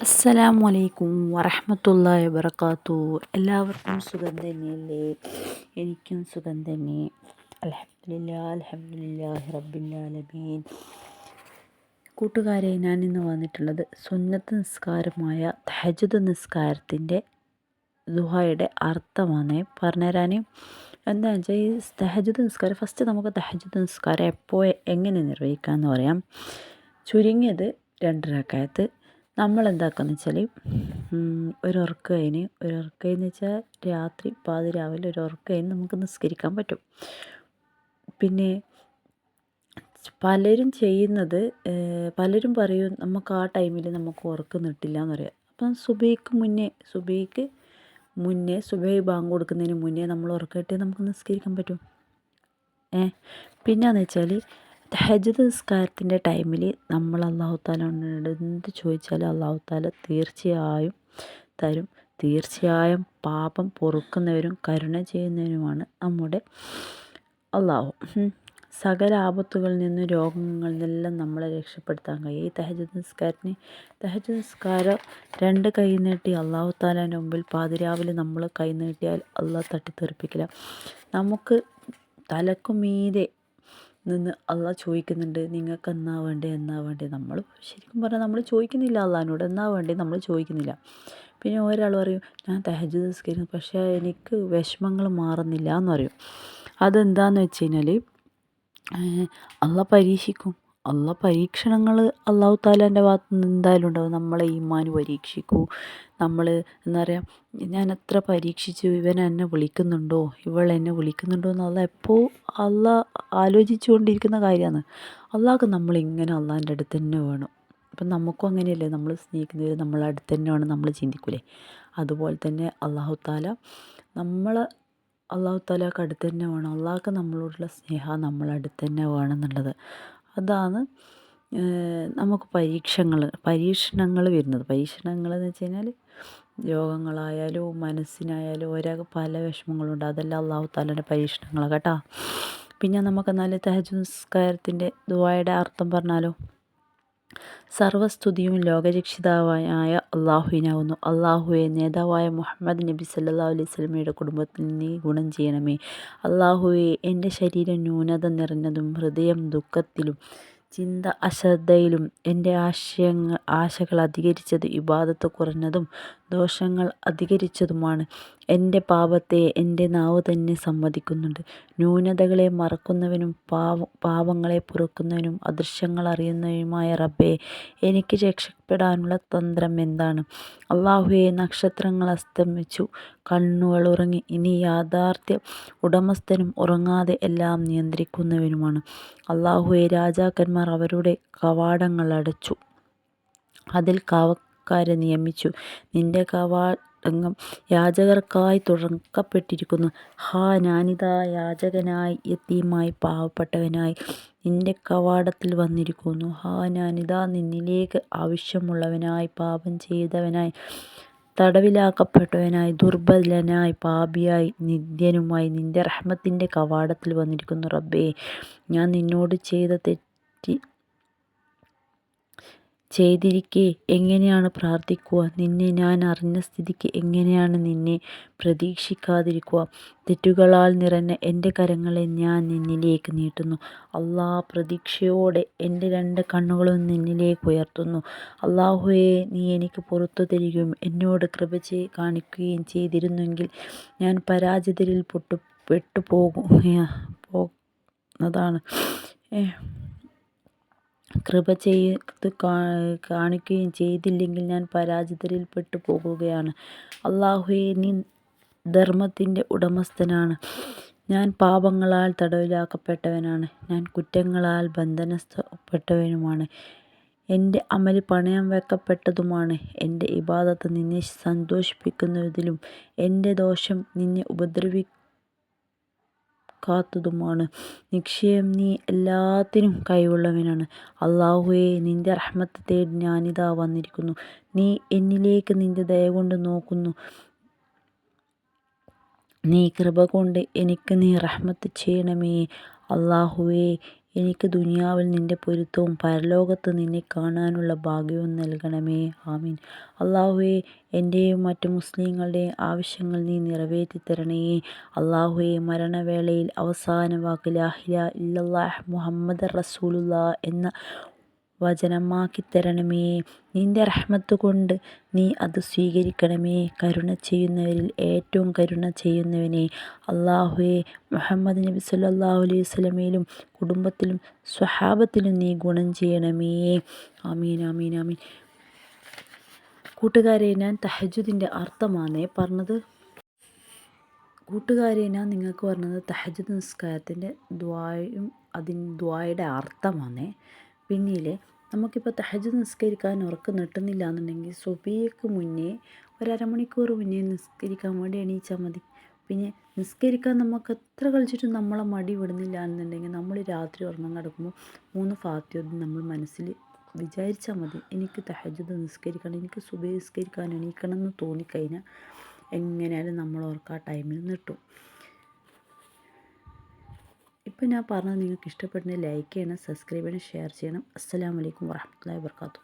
അസ്സലാമു അലൈക്കും വറഹമത്തുള്ള വബർക്കാത്തു എല്ലാവർക്കും സുഖം തന്നെയല്ലേ? എനിക്കും സുഖം തന്നെ. അലഹമില്ല കൂട്ടുകാരെ ഞാൻ ഇന്ന് വന്നിട്ടുള്ളത് സുന്നത്ത് നിസ്കാരമായ തഹജുദ് നിസ്കാരത്തിന്റെ ദുഹായുടെ അർത്ഥമാണ്. പറഞ്ഞുതരാൻ എന്താണെന്ന് വെച്ചാൽ ഈ തഹജുദ് നിസ്കാരം ഫസ്റ്റ് നമുക്ക് തഹജുദ് നിസ്കാരം എപ്പോൾ എങ്ങനെ നിർവഹിക്കാമെന്ന് പറയാം. ചുരുങ്ങിയത് രണ്ട് റക്കായത്ത് നമ്മൾ എന്താക്കുകയെന്ന് വെച്ചാൽ ഒരു ഉറക്കയിന് ഒരു ഉറക്കയെന്ന് വെച്ചാൽ രാത്രി പാതിരാവിലെ ഒരു ഉറക്കയിന് നമുക്ക് നിസ്കരിക്കാൻ പറ്റും. പിന്നെ പലരും ചെയ്യുന്നത് പലരും പറയും നമുക്ക് ആ ടൈമിൽ നമുക്ക് ഉറക്കം നിട്ടില്ല എന്ന് പറയാം. അപ്പം സുബൈക്ക് മുന്നേ സുബൈക്ക് മുന്നേ സുബൈ ബാങ്ക് കൊടുക്കുന്നതിന് മുന്നേ നമ്മൾ ഉറക്കമിട്ട് നമുക്ക് നിസ്കരിക്കാൻ പറ്റും. ഏ പിന്നെയെന്ന് വെച്ചാൽ തഹജുദ് നിസ്കാരത്തിന്റെ ടൈമിൽ നമ്മൾ അള്ളാഹു താലോട് എന്ത് ചോദിച്ചാലും അള്ളാഹു താല തീർച്ചയായും തരും. തീർച്ചയായും പാപം പൊറുക്കുന്നവരും കരുണ ചെയ്യുന്നവരുമാണ് നമ്മുടെ അള്ളാഹു സകല ആപത്തുകളിൽ നിന്നും രോഗങ്ങളിൽ നിന്നെല്ലാം നമ്മളെ രക്ഷപ്പെടുത്താൻ കഴിയും. ഈ തഹജുദ് നിസ്കാരത്തിന് തഹജുദ് നിസ്കാരം രണ്ട് കൈ നീട്ടി അള്ളാഹു താലാന്റെ മുമ്പിൽ പാതിരാവിലെ നമ്മൾ കൈ നീട്ടിയാൽ അള്ളാഹ് തട്ടിത്തെറിപ്പിക്കില്ല. നമുക്ക് തലക്കുമീതെ നിന്ന് അള്ളാഹ് ചോദിക്കുന്നുണ്ട് നിങ്ങൾക്ക് എന്നാ വേണ്ടേ എന്നാ വേണ്ടേ? നമ്മൾ ശരിക്കും പറഞ്ഞാൽ നമ്മൾ ചോദിക്കുന്നില്ല അള്ളാഹിനോട് എന്നാ വേണ്ടേ? നമ്മൾ ചോദിക്കുന്നില്ല. പിന്നെ ഒരാൾ പറയും ഞാൻ തഹജ് നിസ്കരിക്കുന്നു പക്ഷേ എനിക്ക് വിഷമങ്ങൾ മാറുന്നില്ല എന്ന് പറയും. അതെന്താന്ന് വെച്ച് കഴിഞ്ഞാൽ അള്ള പരീക്ഷിക്കും. അള്ള പരീക്ഷണങ്ങൾ അള്ളാഹു താലാന്റെ ഭാഗത്ത് നിന്ന് എന്തായാലും ഉണ്ടാവും. നമ്മളെ ഈമാൻ പരീക്ഷിക്കൂ. നമ്മൾ എന്താ പറയുക ഞാൻ എത്ര പരീക്ഷിച്ചു ഇവൻ എന്നെ വിളിക്കുന്നുണ്ടോ ഇവൾ എന്നെ വിളിക്കുന്നുണ്ടോ എന്ന് അള്ളാഹ് എപ്പോൾ അള്ള ആലോചിച്ചു കൊണ്ടിരിക്കുന്ന കാര്യമാണ്. അള്ളാഹ്ക്ക് നമ്മളിങ്ങനെ അള്ളാഹിന്റെ അടുത്ത് തന്നെ വേണം. അപ്പം നമുക്കും അങ്ങനെയല്ലേ നമ്മൾ സ്നേഹിക്കുന്നവർ നമ്മളെ അടുത്ത് തന്നെ വേണം നമ്മൾ ചിന്തിക്കൂലേ? അതുപോലെ തന്നെ അള്ളാഹു താല നമ്മൾ അള്ളാഹു താലാക്ക് അടുത്ത് തന്നെ വേണം. അള്ളാഹ്ക്ക് നമ്മളോടുള്ള സ്നേഹം നമ്മളടുത്ത് തന്നെ വേണം എന്നുള്ളത്. അതാണ് നമുക്ക് പരീക്ഷണങ്ങൾ പരീക്ഷണങ്ങൾ വരുന്നത്. പരീക്ഷണങ്ങൾ എന്ന് വെച്ച് കഴിഞ്ഞാൽ രോഗങ്ങളായാലും മനസ്സിനായാലും ഓരോ പല വിഷമങ്ങളുണ്ട്. അതെല്ലാം അള്ളാഹു താലന്റെ പരീക്ഷണങ്ങളാണ് കേട്ടോ. പിന്നെ നമുക്ക് നല്ല തഹജ് നിസ്കാരത്തിന്റെ ദുവായുടെ അർത്ഥം പറഞ്ഞാലോ? സർവസ്തുതിയും ലോകരക്ഷിതാവായ അള്ളാഹുവിനാവുന്നു അള്ളാഹുവെ നേതാവായ മുഹമ്മദ് നബി സല്ലാ അലൈഹി സ്വലമയുടെ കുടുംബത്തിൽ നീ ഗുണം ചെയ്യണമേ. അള്ളാഹുവെ എന്റെ ശരീരം ന്യൂനത നിറഞ്ഞതും ഹൃദയം ദുഃഖത്തിലും ചിന്ത അശ്രദ്ധയിലും എന്റെ ആശയങ്ങൾ ആശകൾ അധികരിച്ചത് ഇബാദത്ത് കുറഞ്ഞതും ദോഷങ്ങൾ അധികരിച്ചതുമാണ്. എന്റെ പാപത്തെ എന്റെ നാവ് തന്നെ സമ്മതിക്കുന്നുണ്ട്. ന്യൂനതകളെ മറക്കുന്നവനും പാവ പാവങ്ങളെ പൊറുക്കുന്നവനും അദൃശ്യങ്ങൾ അറിയുന്നവനുമായ റബ്ബെ എനിക്ക് രക്ഷപ്പെടാനുള്ള തന്ത്രം എന്താണ്? അള്ളാഹുയെ നക്ഷത്രങ്ങൾ അസ്തമിച്ചു. കണ്ണുകൾ ഉറങ്ങി. ഇനി യാഥാർത്ഥ്യ. ഉടമസ്ഥനും ഉറങ്ങാതെ എല്ലാം നിയന്ത്രിക്കുന്നവനുമാണ്. അള്ളാഹുയെ രാജാക്കന്മാർ അവരുടെ കവാടങ്ങൾ അടച്ചു. അതിൽ കാവക്കാരെ നിയമിച്ചു. നിന്റെ കവാ രംഗം യാചകർക്കായി തുറക്കപ്പെട്ടിരിക്കുന്നു. ഹാ ഞാനിതാ യാചകനായി യത്തീമായി പാവപ്പെട്ടവനായി നിന്റെ കവാടത്തിൽ വന്നിരിക്കുന്നു. ഹാ ഞാനിതാ നിന്നിലേക്ക് ആവശ്യമുള്ളവനായി പാപം ചെയ്തവനായി തടവിലാക്കപ്പെട്ടവനായി ദുർബലനായി പാപിയായി നിത്യനുമായി നിന്റെ റഹ്മത്തിന്റെ കവാടത്തിൽ വന്നിരിക്കുന്നു. റബ്ബേ ഞാൻ നിന്നോട് ചെയ്ത തെറ്റി ചെയ്തിരിക്കെ എങ്ങനെയാണ് പ്രാർത്ഥിക്കുക? നിന്നെ ഞാൻ അറിഞ്ഞ സ്ഥിതിക്ക് എങ്ങനെയാണ് നിന്നെ പ്രതീക്ഷിക്കാതിരിക്കുക? തെറ്റുകളാൽ നിറഞ്ഞ എന്റെ കരങ്ങളെ ഞാൻ നിന്നിലേക്ക് നീട്ടുന്നു. അള്ളാ പ്രതീക്ഷയോടെ എന്റെ രണ്ട് കണ്ണുകളും നിന്നിലേക്ക് ഉയർത്തുന്നു. അള്ളാഹുയെ നീ എനിക്ക് പുറത്തു തരികയും എന്നോട് കൃപ ചെയ് കാണിക്കുകയും ചെയ്തിരുന്നെങ്കിൽ ഞാൻ പരാജിതരിൽ പൊട്ടു പെട്ടുപോകുന്നതാണ് പോകുന്നതാണ് കൃപ ചെയ്ത് കാണിക്കുകയും ചെയ്തില്ലെങ്കിൽ ഞാൻ പരാജിതരിൽ പെട്ടു പോകുകയാണ്. അള്ളാഹുയെ നീ ധർമ്മത്തിന്റെ ഉടമസ്ഥനാണ്. ഞാൻ പാപങ്ങളാൽ തടവിലാക്കപ്പെട്ടവനാണ്. ഞാൻ കുറ്റങ്ങളാൽ ബന്ധനസ്ഥപ്പെട്ടവനുമാണ്. എന്റെ അമൽ പണയം വെക്കപ്പെട്ടതുമാണ്. എന്റെ ഇബാദത്ത് നിന്നെ സന്തോഷിപ്പിക്കുന്നതിലും എന്റെ ദോഷം നിന്നെ ഉപദ്രവി കാത്തതുമാണ്. നിക്ഷയം നീ എല്ലാത്തിനും കൈവുള്ളവനാണ് അള്ളാഹുവെ നിന്റെ റഹ്മത്ത് തേടി ഞാനിതാ വന്നിരിക്കുന്നു. നീ എന്നിലേക്ക് നിന്റെ ദയ കൊണ്ട് നോക്കുന്നു. നീ കൃപ കൊണ്ട് എനിക്ക് നീ റഹ്മത്ത് ചെയ്യണമേ. അള്ളാഹുവേ എനിക്ക് ദുനിയാവിൽ നിന്റെ പൊരുത്തവും പരലോകത്ത് നിന്നെ കാണാനുള്ള ഭാഗ്യവും നൽകണമേ. ആമീൻ. അള്ളാഹുവെ എന്റെയും മറ്റു മുസ്ലിങ്ങളുടെയും ആവശ്യങ്ങൾ നീ നിറവേറ്റി തരണേ അള്ളാഹുവെ മരണവേളയിൽ അവസാന വാക്ക് ലാഹില ഇല്ലല്ലാഹ് മുഹമ്മദ് റസൂലുള്ള എന്ന വചനമാക്കി തരണമേ നിന്റെ റഹ്മത്ത് കൊണ്ട് നീ അത് സ്വീകരിക്കണമേ. കരുണ ചെയ്യുന്നവരിൽ ഏറ്റവും കരുണ ചെയ്യുന്നവനെ. അള്ളാഹുവെ മുഹമ്മദ് നബി സല്ലാഹു അലൈഹി വസല്ലമയിലും കുടുംബത്തിലും സ്വഹാബത്തിലും നീ ഗുണം ചെയ്യണമേ. ആമീൻ ആമീൻ ആമീൻ. കൂട്ടുകാരെ ഞാൻ തഹജുദിന്റെ അർത്ഥമാണേ പറഞ്ഞത്. കൂട്ടുകാരെ ഞാൻ നിങ്ങൾക്ക് പറഞ്ഞത് തഹജുദ് നിസ്കാരത്തിന്റെ ദ്വായും അതിൻ ദ്വായുടെ അർത്ഥമാണേ. പിന്നീട് നമുക്കിപ്പോൾ തഹജ് നിസ്കരിക്കാൻ ഉറക്കം നീട്ടുന്നില്ല എന്നുണ്ടെങ്കിൽ സുബിയക്ക് മുന്നേ ഒരു അരമണിക്കൂർ മുന്നേ നിസ്കരിക്കാൻ വേണ്ടി എണീച്ചാൽ മതി. പിന്നെ നിസ്കരിക്കാൻ നമുക്ക് എത്ര കളിച്ചിട്ടും നമ്മളെ മടി വിടുന്നില്ല എന്നുണ്ടെങ്കിൽ നമ്മൾ രാത്രി ഉറങ്ങാൻ കിടക്കുമ്പോൾ മൂന്ന് ഫാത്തിയൊന്നും നമ്മൾ മനസ്സിൽ വിചാരിച്ചാൽ മതി എനിക്ക് തഹജുദ് നിസ്കരിക്കണം എനിക്ക് സുബൈ നിസ്കരിക്കാൻ എണീക്കണം എന്ന് തോന്നിക്കഴിഞ്ഞാൽ എങ്ങനെയാലും നമ്മൾ ഓർക്കാ ടൈമിൽ നിട്ടും. ഇപ്പം ഞാൻ പറഞ്ഞത് നിങ്ങൾക്ക് ഇഷ്ടപ്പെടുന്ന ലൈക്ക് ചെയ്യണം സബ്സ്ക്രൈബ് ചെയ്യണം ഷെയർ ചെയ്യണം. അസ്സലാമലൈക്കും വറഹമത്തുള്ളാഹി വർക്കാത്തു